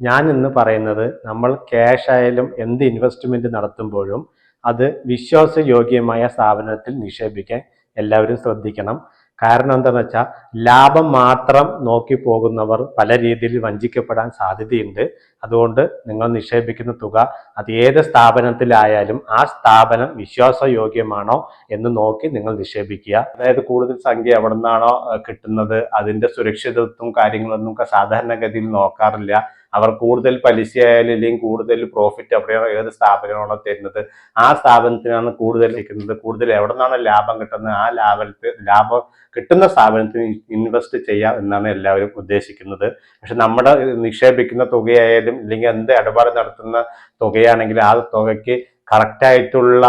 ഞാൻ ഇന്ന് പറയുന്നത് നമ്മൾ ക്യാഷ് ആയാലും എന്ത് ഇൻവെസ്റ്റ്മെന്റ് നടത്തുമ്പോഴും അത് വിശ്വാസയോഗ്യമായ സ്ഥാപനത്തിൽ നിക്ഷേപിക്കാൻ എല്ലാവരും ശ്രദ്ധിക്കണം. കാരണം എന്താണെന്ന് വെച്ചാൽ ലാഭം മാത്രം നോക്കി പോകുന്നവർ പല രീതിയിൽ വഞ്ചിക്കപ്പെടാൻ സാധ്യതയുണ്ട്. അതുകൊണ്ട് നിങ്ങൾ നിക്ഷേപിക്കുന്ന തുക അത് ഏത് സ്ഥാപനത്തിലായാലും ആ സ്ഥാപനം വിശ്വാസയോഗ്യമാണോ എന്ന് നോക്കി നിങ്ങൾ നിക്ഷേപിക്കുക. അതായത് കൂടുതൽ സംഖ്യ എവിടെ നിന്നാണോ കിട്ടുന്നത് അതിന്റെ സുരക്ഷിതത്വം കാര്യങ്ങളൊന്നും സാധാരണഗതിയിൽ നോക്കാറില്ല. അവർ കൂടുതൽ പലിശ ആയാലും ഇല്ലെങ്കിൽ കൂടുതൽ പ്രോഫിറ്റ് എവിടെയാണോ ഏത് സ്ഥാപനമാണോ തരുന്നത്. ആ സ്ഥാപനത്തിനാണ് കൂടുതൽ നിൽക്കുന്നത്. കൂടുതൽ എവിടെ നിന്നാണോ ലാഭം കിട്ടുന്നത്? ആ ലാഭത്തിൽ ലാഭം കിട്ടുന്ന സ്ഥാപനത്തിന് ഇൻവെസ്റ്റ് ചെയ്യാം എന്നാണ് എല്ലാവരും ഉദ്ദേശിക്കുന്നത്. പക്ഷെ നമ്മുടെ നിക്ഷേപിക്കുന്ന തുകയായാലും അല്ലെങ്കിൽ എന്ത് ഇടപാട് നടത്തുന്ന തുകയാണെങ്കിലും ആ തുകയ്ക്ക് കറക്റ്റായിട്ടുള്ള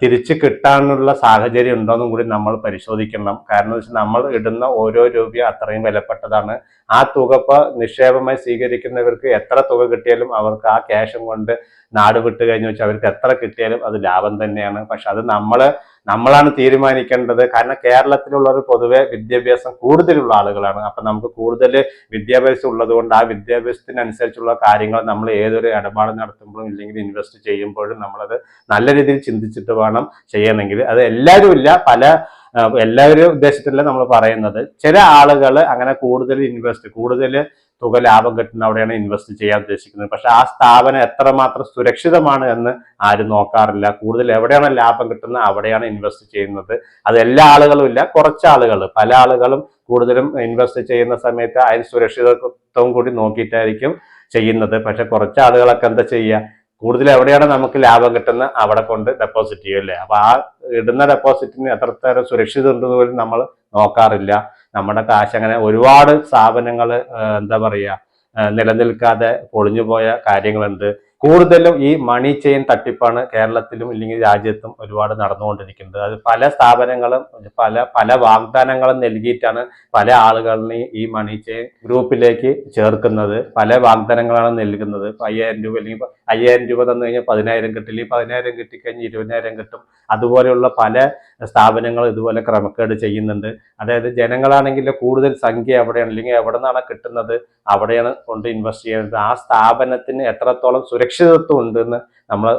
തിരിച്ചു കിട്ടാനുള്ള സാഹചര്യം ഉണ്ടോയെന്നും കൂടി നമ്മൾ പരിശോധിക്കണം. കാരണം വെച്ചാൽ നമ്മൾ ഇടുന്ന ഓരോ രൂപയും അത്രയും വിലപ്പെട്ടതാണ്. ആ തുക ഇപ്പോൾ നിക്ഷേപമായി സ്വീകരിക്കുന്നവർക്ക് എത്ര തുക കിട്ടിയാലും അവർക്ക് ആ ക്യാഷും കൊണ്ട് നാട് വിട്ട് കഴിഞ്ഞു വെച്ചാൽ അവർക്ക് എത്ര കിട്ടിയാലും അത് ലാഭം തന്നെയാണ്. പക്ഷെ അത് നമ്മൾ നമ്മളാണ് തീരുമാനിക്കേണ്ടത്. കാരണം കേരളത്തിലുള്ളവർ പൊതുവെ വിദ്യാഭ്യാസം കൂടുതലുള്ള ആളുകളാണ്. അപ്പൊ നമുക്ക് കൂടുതൽ വിദ്യാഭ്യാസം ഉള്ളത് കൊണ്ട് ആ വിദ്യാഭ്യാസത്തിനനുസരിച്ചുള്ള കാര്യങ്ങൾ നമ്മൾ ഏതൊരു ഇടപാട് നടത്തുമ്പോഴും ഇല്ലെങ്കിൽ ഇൻവെസ്റ്റ് ചെയ്യുമ്പോഴും നമ്മളത് നല്ല രീതിയിൽ ചിന്തിച്ചിട്ട് വേണം ചെയ്യണമെങ്കിൽ. അത് എല്ലാവരും ഇല്ല. പല എല്ലാവരും ഉദ്ദേശത്തിലല്ല നമ്മൾ പറയുന്നത്. ചില ആളുകൾ അങ്ങനെ കൂടുതൽ ഇൻവെസ്റ്റ് കൂടുതൽ തുക ലാഭം കിട്ടുന്ന അവിടെയാണ് ഇൻവെസ്റ്റ് ചെയ്യാൻ ഉദ്ദേശിക്കുന്നത്. പക്ഷെ ആ സ്ഥാപനം എത്രമാത്രം സുരക്ഷിതമാണ് എന്ന് ആരും നോക്കാറില്ല. കൂടുതൽ എവിടെയാണ് ലാഭം കിട്ടുന്നത് അവിടെയാണ് ഇൻവെസ്റ്റ് ചെയ്യുന്നത്. അത് എല്ലാ ആളുകളും ഇല്ല കുറച്ച് ആളുകൾ. പല ആളുകളും കൂടുതലും ഇൻവെസ്റ്റ് ചെയ്യുന്ന സമയത്ത് അതിന് സുരക്ഷിതത്വം കൂടി നോക്കിയിട്ടായിരിക്കും ചെയ്യുന്നത്. പക്ഷെ കുറച്ച് ആളുകളൊക്കെ എന്താ ചെയ്യുക? കൂടുതൽ എവിടെയാണ് നമുക്ക് ലാഭം കിട്ടുന്നത് അവിടെ കൊണ്ട് ഡെപ്പോസിറ്റ് ചെയ്യും അല്ലേ? അപ്പൊ ആ ഇടുന്ന ഡെപ്പോസിറ്റിന് എത്രത്തോളം സുരക്ഷിതം ഉണ്ടെന്ന് പോലും നമ്മൾ നോക്കാറില്ല. നമ്മുടെ കാശ് അങ്ങനെ ഒരുപാട് സ്ഥാപനങ്ങൾ എന്താ പറയുക നിലനിൽക്കാതെ പൊളിഞ്ഞു പോയ കാര്യങ്ങളുണ്ട്. കൂടുതലും ഈ മണി ചെയിൻ തട്ടിപ്പാണ് കേരളത്തിലും ഇല്ലെങ്കിൽ രാജ്യത്തും ഒരുപാട് നടന്നുകൊണ്ടിരിക്കുന്നത്. അത് പല സ്ഥാപനങ്ങളും പല പല വാഗ്ദാനങ്ങളും നൽകിയിട്ടാണ് പല ആളുകളെയും ഈ മണി ചെയിൻ ഗ്രൂപ്പിലേക്ക് ചേർക്കുന്നത്. പല വാഗ്ദാനങ്ങളാണ് നൽകുന്നത്. അയ്യായിരം രൂപ അല്ലെങ്കിൽ അയ്യായിരം രൂപ തന്നു കഴിഞ്ഞാൽ പതിനായിരം കിട്ടില്ല. ഈ പതിനായിരം കിട്ടിക്കഴിഞ്ഞാൽ ഇരുപതിനായിരം കിട്ടും. അതുപോലെയുള്ള പല സ്ഥാപനങ്ങളും ഇതുപോലെ ക്രമക്കേട് ചെയ്യുന്നുണ്ട്. അതായത് ജനങ്ങളാണെങ്കിൽ കൂടുതൽ സംഖ്യ എവിടെയാണ് അല്ലെങ്കിൽ എവിടെ നിന്നാണ് കിട്ടുന്നത് അവിടെയാണ് കൊണ്ട് ഇൻവെസ്റ്റ് ചെയ്യുന്നത്. ആ സ്ഥാപനത്തിന് എത്രത്തോളം സുരക്ഷിതത്വം ഉണ്ടെന്ന് നമ്മൾ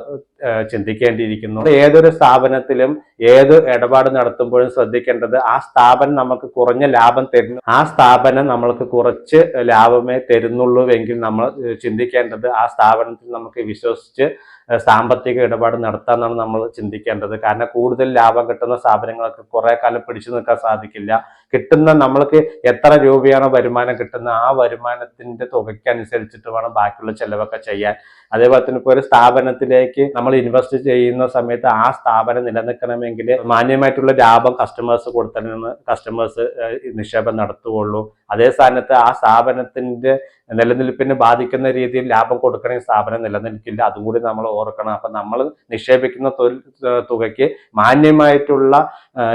ചിന്തിക്കേണ്ടിയിരിക്കുന്നു. ഏതൊരു സ്ഥാപനത്തിലും ഏത് ഇടപാട് നടത്തുമ്പോഴും ശ്രദ്ധിക്കേണ്ടത് ആ സ്ഥാപനം നമുക്ക് കുറഞ്ഞ ലാഭം തരുന്നു ആ സ്ഥാപനം നമ്മൾക്ക് കുറച്ച് ലാഭമേ തരുന്നുള്ളൂ എങ്കിൽ നമ്മൾ ചിന്തിക്കേണ്ടത് ആ സ്ഥാപനത്തിൽ നമുക്ക് വിശ്വസിച്ച് സാമ്പത്തിക ഇടപാട് നടത്താമെന്നാണ് നമ്മൾ ചിന്തിക്കേണ്ടത്. കാരണം കൂടുതൽ ലാഭം കിട്ടുന്ന സ്ഥാപനങ്ങൾക്ക് കുറെ കാലം പിടിച്ചു നിൽക്കാൻ സാധിക്കില്ല. കിട്ടുന്ന നമ്മൾക്ക് എത്ര രൂപയാണോ വരുമാനം കിട്ടുന്ന ആ വരുമാനത്തിന്റെ തുകയ്ക്കനുസരിച്ചിട്ട് വേണം ബാക്കിയുള്ള ചെലവൊക്കെ ചെയ്യാൻ. അതേപോലെ തന്നെ ഇപ്പോൾ ഒരു സ്ഥാപനത്തിലേക്ക് നമ്മൾ ഇൻവെസ്റ്റ് ചെയ്യുന്ന സമയത്ത് ആ സ്ഥാപനം നിലനിൽക്കണമെങ്കിൽ മാന്യമായിട്ടുള്ള ലാഭം കസ്റ്റമേഴ്സ് കൊടുത്തണമെന്ന് കസ്റ്റമേഴ്സ് നിക്ഷേപം നടത്തുകയുള്ളൂ. അതേ സ്ഥാനത്ത് ആ സ്ഥാപനത്തിന്റെ നിലനിൽപ്പിന് ബാധിക്കുന്ന രീതിയിൽ ലാഭം കൊടുക്കണമെങ്കിൽ സ്ഥാപനം നിലനിൽക്കില്ല. അതും കൂടി നമ്മൾ ഓർക്കണം. അപ്പൊ നമ്മൾ നിക്ഷേപിക്കുന്ന തുകയ്ക്ക് മാന്യമായിട്ടുള്ള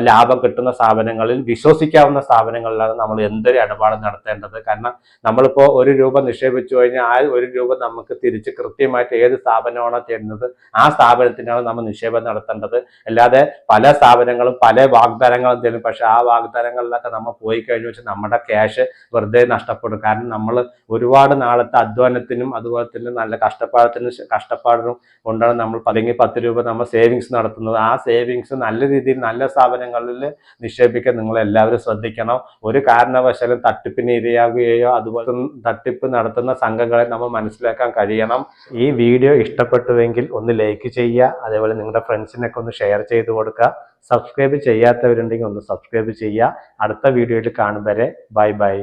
ലാഭം കിട്ടുന്ന സ്ഥാപനങ്ങളിൽ വിശ്വസിക്കാവുന്ന സ്ഥാപനങ്ങളിലാണ് നമ്മൾ എന്തൊരു ഇടപാട് നടത്തേണ്ടത്. കാരണം നമ്മളിപ്പോ ഒരു രൂപ നിക്ഷേപിച്ചു കഴിഞ്ഞാൽ ആ ഒരു രൂപ നമുക്ക് തിരിച്ച് കൃത്യമായിട്ട് ഏത് സ്ഥാപനമാണോ തരുന്നത് ആ സ്ഥാപനത്തിനാണ് നമ്മൾ നിക്ഷേപം നടത്തേണ്ടത്. അല്ലാതെ പല സ്ഥാപനങ്ങളും പല വാഗ്ദാനങ്ങളും തരും. പക്ഷെ ആ വാഗ്ദാനങ്ങളിലൊക്കെ നമ്മൾ പോയി കഴിഞ്ഞു വെച്ചാൽ നമ്മുടെ ക്യാഷ് വെറുതെ നഷ്ടപ്പെടും. കാരണം നമ്മൾ ഒരുപാട് നാളത്തെ അധ്വാനത്തിനും അതുപോലെ തന്നെ നല്ല കഷ്ടപ്പാടത്തിനും കഷ്ടപ്പാടിനും കൊണ്ടാണ് നമ്മൾ പതിങ്ങി പത്ത് രൂപ നമ്മൾ സേവിങ്സ് നടത്തുന്നത്. ആ സേവിങ്സ് നല്ല രീതിയിൽ നല്ല സ്ഥാപനങ്ങളിൽ നിക്ഷേപിക്കാൻ നിങ്ങൾ എല്ലാവരും ശ്രദ്ധിക്കണം. ഒരു കാരണവശാലും തട്ടിപ്പിന് ഇരയാകുകയോ അതുപോലെ തട്ടിപ്പ് നടത്തുന്ന സംഘങ്ങളെ നമ്മൾ മനസ്സിലാക്കാൻ കഴിയണം. ഈ വീഡിയോ ഇഷ്ടപ്പെട്ടുവെങ്കിൽ ഒന്ന് ലൈക്ക് ചെയ്യുക. അതേപോലെ നിങ്ങളുടെ ഫ്രണ്ട്സിനൊക്കെ ഒന്ന് ഷെയർ ചെയ്ത് കൊടുക്കുക. സബ്സ്ക്രൈബ് ചെയ്യാത്തവരുണ്ടെങ്കിൽ ഒന്ന് സബ്സ്ക്രൈബ് ചെയ്യുക. അടുത്ത വീഡിയോയിൽ കാണും വരെ. Bye bye.